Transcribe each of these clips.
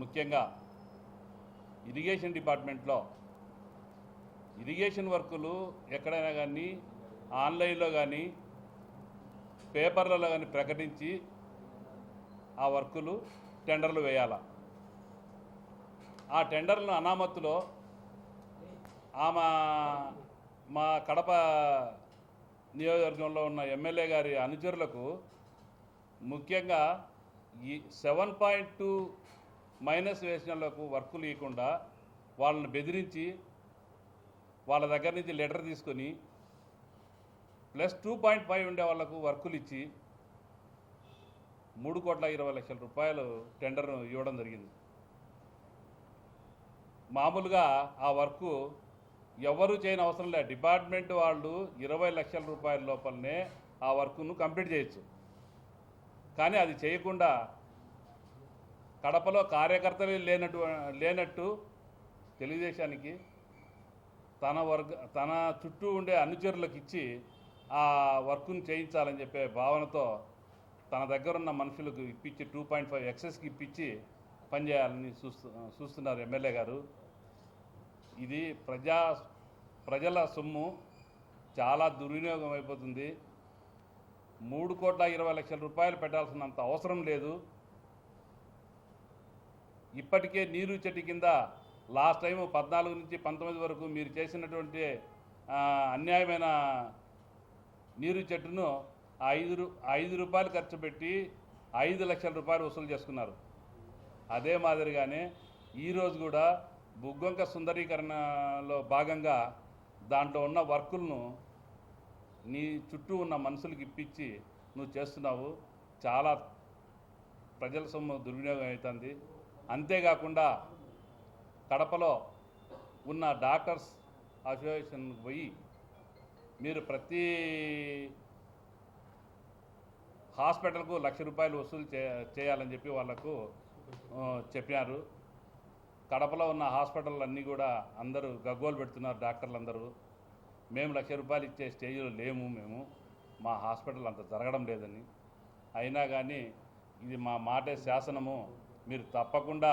ముఖ్యంగా ఇరిగేషన్ డిపార్ట్మెంట్లో ఇరిగేషన్ వర్కులు ఎక్కడైనా కానీ ఆన్లైన్లో కానీ పేపర్లలో కానీ ప్రకటించి ఆ వర్కులు టెండర్లు వేయాల. ఆ టెండర్లను అనామత్తులో ఆమె మా కడప నియోజకవర్గంలో ఉన్న ఎమ్మెల్యే గారి అనుచరులకు ముఖ్యంగా ఈ సెవెన్ పాయింట్ టూ మైనస్ వేసినలకు వర్కులు ఇవ్వకుండా వాళ్ళని బెదిరించి వాళ్ళ దగ్గర నుంచి లెటర్ తీసుకొని ప్లస్ టూ పాయింట్ ఫైవ్ ఉండే వాళ్ళకు వర్కులు ఇచ్చి మూడు కోట్ల ఇరవై లక్షల రూపాయలు టెండర్ ఇవ్వడం జరిగింది. మామూలుగా ఆ వర్కు ఎవరు చేయని అవసరం లేదు డిపార్ట్మెంట్ వాళ్ళు ఇరవై లక్షల రూపాయల లోపలనే ఆ వర్క్ను కంప్లీట్ చేయొచ్చు. కానీ అది చేయకుండా కడపలో కార్యకర్తలు లేనట్టు లేనట్టు తెలుగుదేశానికి తన వర్గ తన చుట్టూ ఉండే అనుచరులకు ఇచ్చి ఆ వర్క్ను చేయించాలని చెప్పే భావనతో తన దగ్గర ఉన్న మనుషులకు ఇప్పించి టూ పాయింట్ ఫైవ్ ఎక్సెస్కి ఇప్పించి పనిచేయాలని చూస్తు చూస్తున్నారు ఎమ్మెల్యే గారు. ఇది ప్రజా ప్రజల సొమ్ము చాలా దుర్వినియోగం అయిపోతుంది. మూడు కోట్ల ఇరవై లక్షల రూపాయలు పెట్టాల్సినంత అవసరం లేదు. ఇప్పటికే నీరు చెట్టు కింద లాస్ట్ టైం పద్నాలుగు నుంచి పంతొమ్మిది వరకు మీరు చేసినటువంటి అన్యాయమైన నీరు చెట్టును ఐదు రూ ఐదు రూపాయలు ఖర్చు పెట్టి ఐదు లక్షల రూపాయలు వసూలు చేసుకున్నారు. అదే మాదిరిగానే ఈరోజు కూడా బుగ్గొంక సుందరీకరణలో భాగంగా దాంట్లో ఉన్న వర్కులను నీ చుట్టూ ఉన్న మనుషులకు ఇప్పించి నువ్వు చేస్తున్నావు. చాలా ప్రజల సొమ్ము దుర్వినియోగం అవుతుంది. అంతేకాకుండా కడపలో ఉన్న డాక్టర్స్ అసోసియేషన్కి పోయి మీరు ప్రతి హాస్పిటల్కు లక్ష రూపాయలు వసూలు చే చేయాలని చెప్పి వాళ్ళకు చెప్పారు. కడపలో ఉన్న హాస్పిటల్ అన్నీ కూడా అందరూ గగ్గోలు పెడుతున్నారు డాక్టర్లు అందరూ మేము లక్ష రూపాయలు ఇచ్చే స్టేజ్లో లేము మేము. మా హాస్పిటల్ అంత జరగడం లేదని. అయినా కానీ ఇది మా మాటే శాసనము. మీరు తప్పకుండా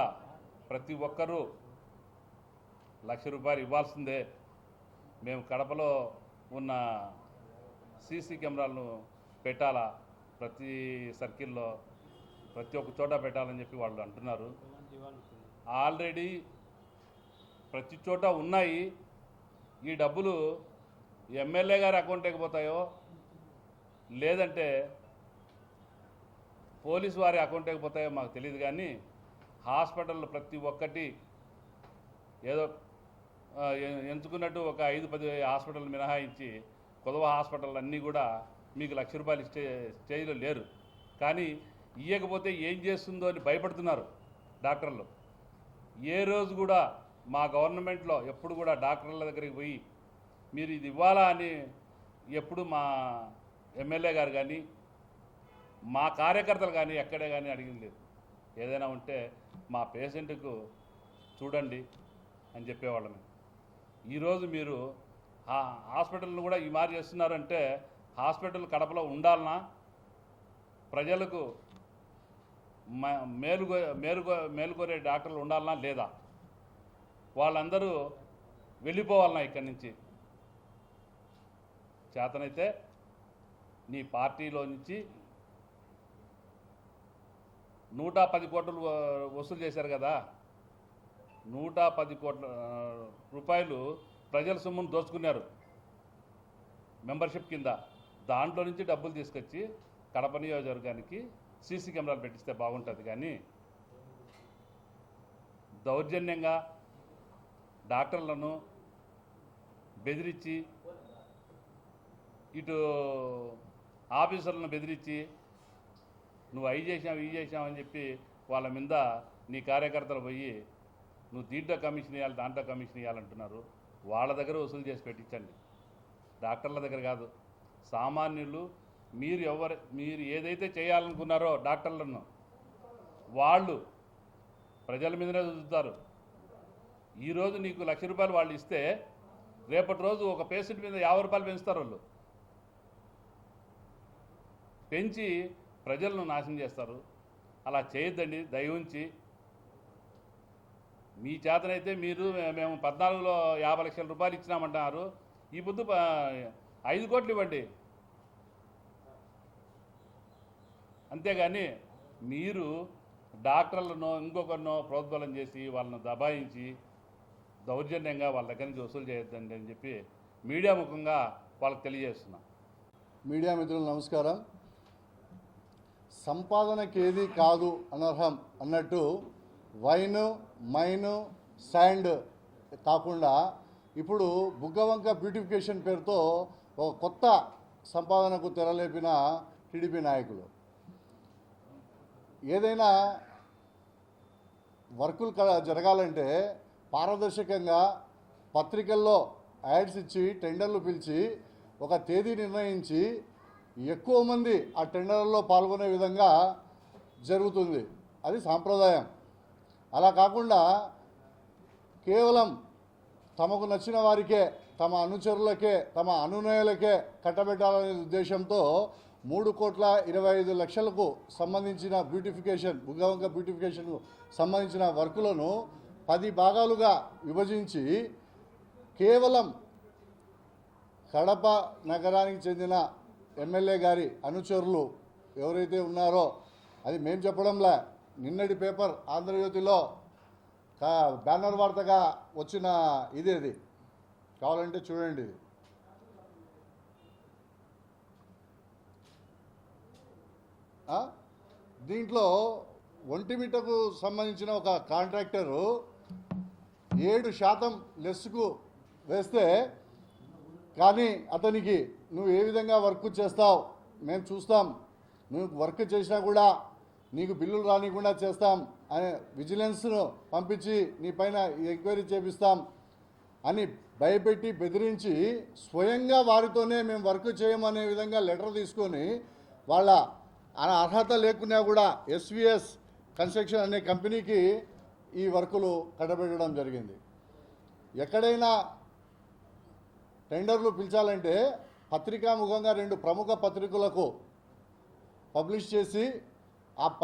ప్రతి ఒక్కరూ లక్ష రూపాయలు ఇవ్వాల్సిందే. మేము కడపలో ఉన్న సీసీ కెమెరాలను పెట్టాలా? ప్రతి సర్కిల్లో ప్రతి ఒక్క చోట పెట్టాలని చెప్పి వాళ్ళు అంటున్నారు. ఆల్రెడీ ప్రతి చోట ఉన్నాయి. ఈ డబ్బులు ఎమ్మెల్యే గారి అకౌంట్కి పోతాయో లేదంటే పోలీసు వారి అకౌంట్కి పోతాయో మాకు తెలియదు కానీ హాస్పిటల్ ప్రతి ఒక్కటి ఏదో ఎంచుకున్నట్టు ఒక ఐదు పది హాస్పిటల్ మినహాయించి కొదవ హాస్పిటల్ అన్నీ కూడా మీకు లక్ష రూపాయలు ఇచ్చే స్టేజ్లో లేరు. కానీ ఇవ్వకపోతే ఏం చేస్తుందో అని భయపడుతున్నారు డాక్టర్లు. ఏ రోజు కూడా మా గవర్నమెంట్లో ఎప్పుడు కూడా డాక్టర్ల దగ్గరికి పోయి మీరు ఇది ఇవ్వాలా? అని ఎప్పుడు మా ఎమ్మెల్యే గారు కానీ మా కార్యకర్తలు కానీ ఎక్కడే కానీ అడిగింది లేదు. ఏదైనా ఉంటే మా పేషెంట్కు చూడండి అని చెప్పేవాళ్ళని ఈరోజు మీరు ఆ హాస్పిటల్ను కూడా ఈ మారి చేస్తున్నారంటే హాస్పిటల్ కడపలో ఉండాలనా? ప్రజలకు మ- మేలుగో మేలుగో మేలుకోరే డాక్టర్లు ఉండాలనా లేదా? వాళ్ళందరూ వెళ్ళిపోవాలనా ఇక్కడి నుంచి? చేతనైతే నీ పార్టీలో నుంచి నూట పది కోట్లు వసూలు చేశారు కదా. నూట పది కోట్ల రూపాయలు ప్రజల సొమ్మును దోచుకున్నారు. మెంబర్షిప్ కింద. దాంట్లో నుంచి డబ్బులు తీసుకొచ్చి కడప నియోజకవర్గానికి సీసీ కెమెరాలు పెట్టిస్తే బాగుంటుంది కానీ దౌర్జన్యంగా డాక్టర్లను బెదిరించి ఇటు ఆఫీసర్లను బెదిరించి నువ్వు అవి చేసావు ఇవి చేసావు అని చెప్పి వాళ్ళ మీద నీ కార్యకర్తలు పోయి నువ్వు దీంట్లో కమిషన్ ఇవ్వాలి దాంట్లో కమిషన్ ఇవ్వాలంటున్నారు వాళ్ళ దగ్గర వసూలు చేసి పెట్టించండి. డాక్టర్ల దగ్గర కాదు. సామాన్యులు మీరు ఎవరు మీరు ఏదైతే చేయాలనుకున్నారో డాక్టర్లను వాళ్ళు ప్రజల మీదనే చూస్తారు ఈరోజు నీకు లక్ష రూపాయలు వాళ్ళు ఇస్తే రేపటి రోజు ఒక పేషెంట్ మీద యాభై రూపాయలు పెంచుతారు వాళ్ళు. పెంచి ప్రజలను నాశనం చేస్తారు. అలా చేయొద్దండి. దయ ఉంచి మీ చేతనైతే మీరు మేము పద్నాలుగులో యాభై లక్షల రూపాయలు ఇచ్చినామంటున్నారు. ఈ పొద్దు ఐదు కోట్లు ఇవ్వండి. అంతేగాని మీరు డాక్టర్లను ఇంకొకరినో ప్రోద్బలం చేసి వాళ్ళని దబాయించి దౌర్జన్యంగా వాళ్ళ దగ్గర నుంచి వసూలు చేయొద్దండి అని చెప్పి మీడియా ముఖంగా వాళ్ళకి తెలియజేస్తున్నాం. మీడియా మిత్రులు నమస్కారం. సంపాదనకేది కాదు అనర్హం అన్నట్టు వైన్ మైన్ శాండ్ కాకుండా ఇప్పుడు బుగ్గవంక బ్యూటిఫికేషన్ పేరుతో ఒక కొత్త సంపాదనకు తెరలేపిన టీడీపీ నాయకులు. ఏదైనా వర్కులు క- జరగాలంటే పారదర్శకంగా పత్రికల్లో యాడ్స్ ఇచ్చి టెండర్లు పిలిచి ఒక తేదీ నిర్ణయించి ఎక్కువ మంది ఆ టెండర్లలో పాల్గొనే విధంగా జరుగుతుంది. అది సాంప్రదాయం. అలా కాకుండా కేవలం తమకు నచ్చిన వారికే తమ అనుచరులకే తమ అనునయులకే కట్టబెట్టాలనే ఉద్దేశంతో మూడు కోట్ల ఇరవై ఐదు లక్షలకు సంబంధించిన బ్యూటిఫికేషన్ బుగ్గవంక బ్యూటిఫికేషన్కు సంబంధించిన వర్కులను పది భాగాలుగా విభజించి కేవలం కడప నగరానికి చెందిన ఎమ్మెల్యే గారి అనుచరులు ఎవరైతే ఉన్నారో అది మేము చెప్పడంలే. నిన్నటి పేపర్ ఆంధ్రజ్యోతిలో కా- బ్యానర్ వార్తగా వచ్చిన ఇది అది. కావాలంటే చూడండి ఇది. దీంట్లో ఒంటిమిటకు సంబంధించిన ఒక కాంట్రాక్టరు ఏడు శాతం లెస్కు వేస్తే కానీ అతనికి నువ్వు ఏ విధంగా వర్క్ చేస్తావు మేము చూస్తాం. నువ్వు వర్క్ చేసినా కూడా నీకు బిల్లులు రానికుండా చేస్తాం అనే విజిలెన్స్ను పంపించి నీ పైన ఎంక్వైరీ చేపిస్తాం అని భయపెట్టి బెదిరించి స్వయంగా వారితోనే మేము వర్క్ చేయమనే విధంగా లెటర్ తీసుకొని వాళ్ళ ఆ అర్హత లేకున్నా కూడా ఎస్విఎస్ కన్స్ట్రక్షన్ అనే కంపెనీకి ఈ వర్కులు కట్టబెట్టడం జరిగింది. ఎక్కడైనా టెండర్లు పిలిచాలంటే పత్రికాముఖంగా రెండు ప్రముఖ పత్రికలకు పబ్లిష్ చేసి ఆ ప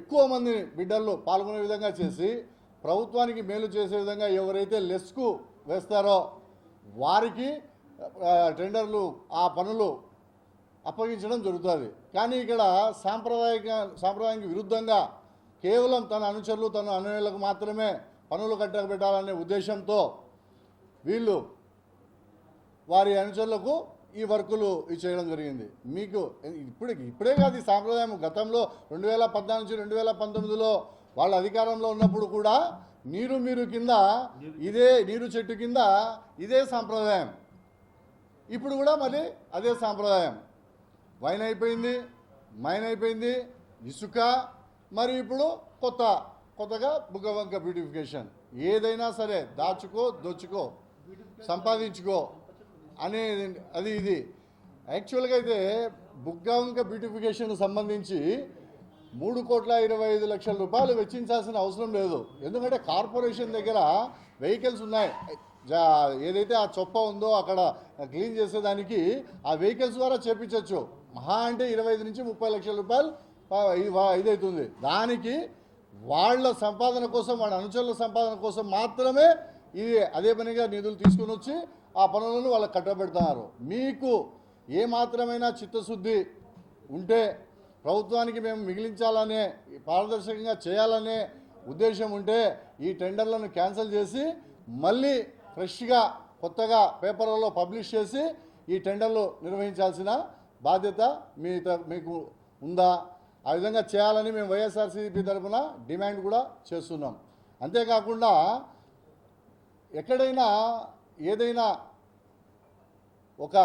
ఎక్కువ మంది బిడ్డల్లో పాల్గొనే విధంగా చేసి ప్రభుత్వానికి మేలు చేసే విధంగా ఎవరైతే లెస్కు వేస్తారో వారికి టెండర్లు ఆ పనులు అప్పగించడం జరుగుతుంది. కానీ ఇక్కడ సాంప్రదాయక సాంప్రదాయానికి విరుద్ధంగా కేవలం తన అనుచరులు తన అనుయాయులకు మాత్రమే పనులు కట్టబెట్టాలనే ఉద్దేశంతో వీళ్ళు వారి అనుచరులకు ఈ వర్కులు చేయడం జరిగింది. మీకు ఇప్పుడు ఇప్పుడే కాదు ఈ సాంప్రదాయం గతంలో రెండు వేల పద్నాలుగు నుంచి రెండు వేల పంతొమ్మిదిలో వాళ్ళ అధికారంలో ఉన్నప్పుడు కూడా నీరు మీరు కింద ఇదే నీరు చెట్టు కింద ఇదే సాంప్రదాయం. ఇప్పుడు కూడా మరి అదే సాంప్రదాయం. వైన్ అయిపోయింది మైన్ అయిపోయింది ఇసుక మరి ఇప్పుడు కొత్త కొత్తగా బుగ్గవంక బ్యూటిఫికేషన్. ఏదైనా సరే దాచుకో దోచుకో సంపాదించుకో. అనేది అది ఇది. యాక్చువల్గా అయితే బుగ్గాంక బ్యూటిఫికేషన్ సంబంధించి మూడు కోట్ల ఇరవై ఐదు లక్షల రూపాయలు వెచ్చించాల్సిన అవసరం లేదు. ఎందుకంటే కార్పొరేషన్ దగ్గర వెహికల్స్ ఉన్నాయి. జా- ఏదైతే ఆ చొప్ప ఉందో అక్కడ క్లీన్ చేసేదానికి ఆ వెహికల్స్ ద్వారా చేపించవచ్చు మహా అంటే ఇరవై ఐదు నుంచి ముప్పై లక్షల రూపాయలు ఇది ఇదవుతుంది దానికి వాళ్ళ సంపాదన కోసం వాళ్ళ అనుచరుల సంపాదన కోసం మాత్రమే ఇది అదే పనిగా నిధులు తీసుకుని వచ్చి ఆ పనులను వాళ్ళు కట్టబెడుతున్నారు. మీకు ఏ మాత్రమైనా చిత్తశుద్ధి ఉంటే ప్రభుత్వానికి మేము మిగిలించాలనే పారదర్శకంగా చేయాలనే ఉద్దేశం ఉంటే ఈ టెండర్లను క్యాన్సిల్ చేసి మళ్ళీ ఫ్రెష్గా కొత్తగా పేపర్లలో పబ్లిష్ చేసి ఈ టెండర్లు నిర్వహించాల్సిన బాధ్యత మీ త- మీకు ఉందా? ఆ విధంగా చేయాలని మేము వైఎస్ఆర్సీపీ తరఫున డిమాండ్ కూడా చేస్తున్నాం. అంతేకాకుండా ఎక్కడైనా ఏదైనా ఒక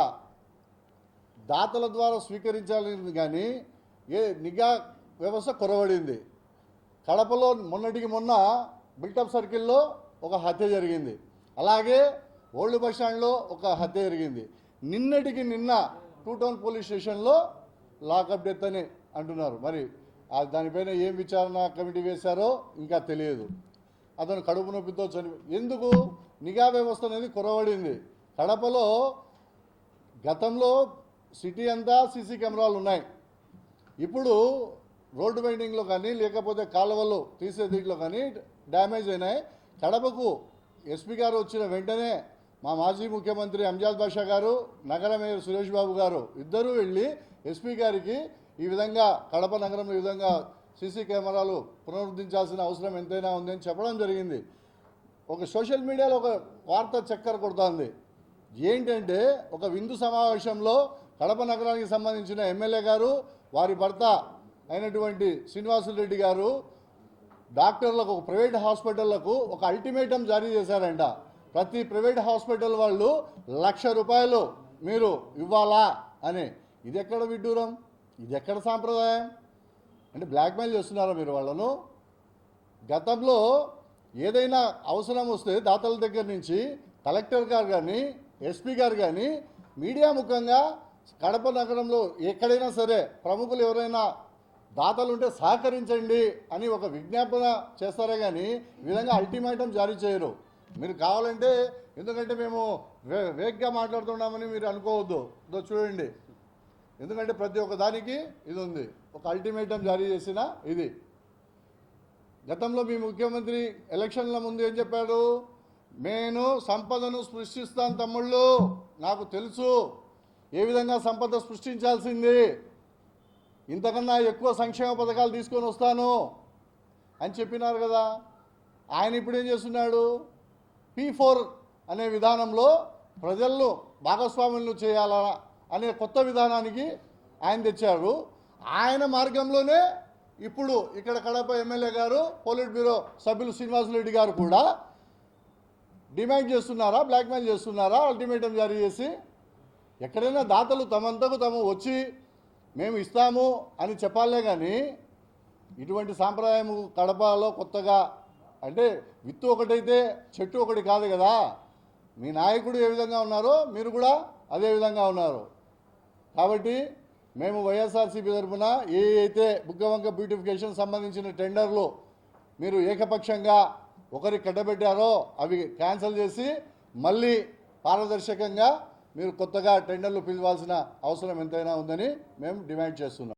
దాతల ద్వారా స్వీకరించాలని కానీ ఏ నిఘా వ్యవస్థ కొరవడింది. కడపలో మొన్నటికి మొన్న బిల్టప్ సర్కిల్లో ఒక హత్య జరిగింది. అలాగే ఓల్డ్ బస్ స్టాండ్లో ఒక హత్య జరిగింది. నిన్నటికి నిన్న టూ టౌన్ పోలీస్ స్టేషన్లో లాకప్ డెత్ అని అంటున్నారు. మరి ఆ దానిపైన ఏం విచారణ కమిటీ వేశారో ఇంకా తెలియదు. అతను కడుపు నొప్పితో చనిపో ఎందుకు? నిఘా వ్యవస్థ అనేది కొరవడింది. కడపలో గతంలో సిటీ అంతా సీసీ కెమెరాలు ఉన్నాయి. ఇప్పుడు రోడ్డు బైండింగ్లో కానీ లేకపోతే కాలువలు తీసే దీంట్లో కానీ డ్యామేజ్ అయినాయి. కడపకు ఎస్పీ గారు వచ్చిన వెంటనే మా మాజీ ముఖ్యమంత్రి అంజాద్ బాషా గారు నగర మేయర్ సురేష్ బాబు గారు ఇద్దరూ వెళ్ళి ఎస్పీ గారికి ఈ విధంగా కడప నగరంలో ఈ విధంగా సీసీ కెమెరాలు పునరుద్ధరించాల్సిన అవసరం ఎంతైనా ఉందని చెప్పడం జరిగింది. ఒక సోషల్ మీడియాలో ఒక వార్త చక్కర కొడుతోంది ఏంటంటే ఒక విందు సమావేశంలో కడప నగరానికి సంబంధించిన ఎమ్మెల్యే గారు వారి భర్త అయినటువంటి శ్రీనివాసులరెడ్డి గారు డాక్టర్లకు ఒక ప్రైవేట్ హాస్పిటళ్ళకు ఒక అల్టిమేటం జారీ చేశారంట. ప్రతి ప్రైవేట్ హాస్పిటల్ వాళ్ళు లక్ష రూపాయలు మీరు ఇవ్వాలా అని. ఇది ఎక్కడ విడ్డూరం? ఇది ఎక్కడ సాంప్రదాయం? అంటే బ్లాక్మెయిల్ చేస్తున్నారా మీరు వాళ్ళను? గతంలో ఏదైనా అవసరం వస్తే దాతల దగ్గర నుంచి కలెక్టర్ గారు కానీ ఎస్పీ గారు కానీ మీడియా ముఖంగా కడప నగరంలో ఎక్కడైనా సరే ప్రముఖులు ఎవరైనా దాతలు ఉంటే సహకరించండి అని ఒక విజ్ఞాపన చేస్తారే కానీ విధంగా అల్టిమేటం జారీ చేయరు. మీరు కావాలంటే ఎందుకంటే మేము వే వేగ్గా మాట్లాడుతున్నామని మీరు అనుకోవద్దు. ఇదో చూడండి. ఎందుకంటే ప్రతి ఒక్క దానికి ఇది ఉంది ఒక అల్టిమేటం జారీ చేసిన ఇది. గతంలో మీ ముఖ్యమంత్రి ఎలక్షన్ల ముందు ఏం చెప్పాడు? నేను సంపదను సృష్టిస్తాను తమ్ముళ్ళు. నాకు తెలుసు ఏ విధంగా సంపద సృష్టించాల్సింది. ఇంతకన్నా ఎక్కువ సంక్షేమ పథకాలు తీసుకొని వస్తాను అని చెప్పినారు కదా. ఆయన ఇప్పుడు ఏం చేస్తున్నాడు? పీ ఫోర్ అనే విధానంలో ప్రజలను భాగస్వాములను చేయాలా అనే కొత్త విధానానికి ఆయన తెచ్చారు. ఆయన మార్గంలోనే ఇప్పుడు ఇక్కడ Kadapa MLA garu polit bureau సభ్యులు శ్రీనివాసరెడ్డి గారు కూడా డిమాండ్ చేస్తున్నారా బ్లాక్మెయిల్ చేస్తున్నారా అల్టిమేటం జారీ చేసి ఎక్కడైనా దాతలు తమంతకు తాము వచ్చి మేము ఇస్తాము అని చెప్పాలే కానీ ఇటువంటి సాంప్రదాయం కడపలో కొత్తగా అంటే విత్తు ఒకటైతే చెట్టు ఒకటి కాదు కదా. మీ నాయకుడు ఏ విధంగా ఉన్నారో మీరు కూడా అదే విధంగా ఉన్నారు. కాబట్టి మేము వైఎస్ఆర్సీపీ తరఫున ఏ అయితే బుగ్గవంక బ్యూటిఫికేషన్ సంబంధించిన టెండర్లు మీరు ఏకపక్షంగా ఒకరి కట్టబెట్టారో అవి క్యాన్సిల్ చేసి మళ్ళీ పారదర్శకంగా మీరు కొత్తగా టెండర్లు పిలవాల్సిన అవసరం ఎంతైనా ఉందని మేము డిమాండ్ చేస్తున్నాం.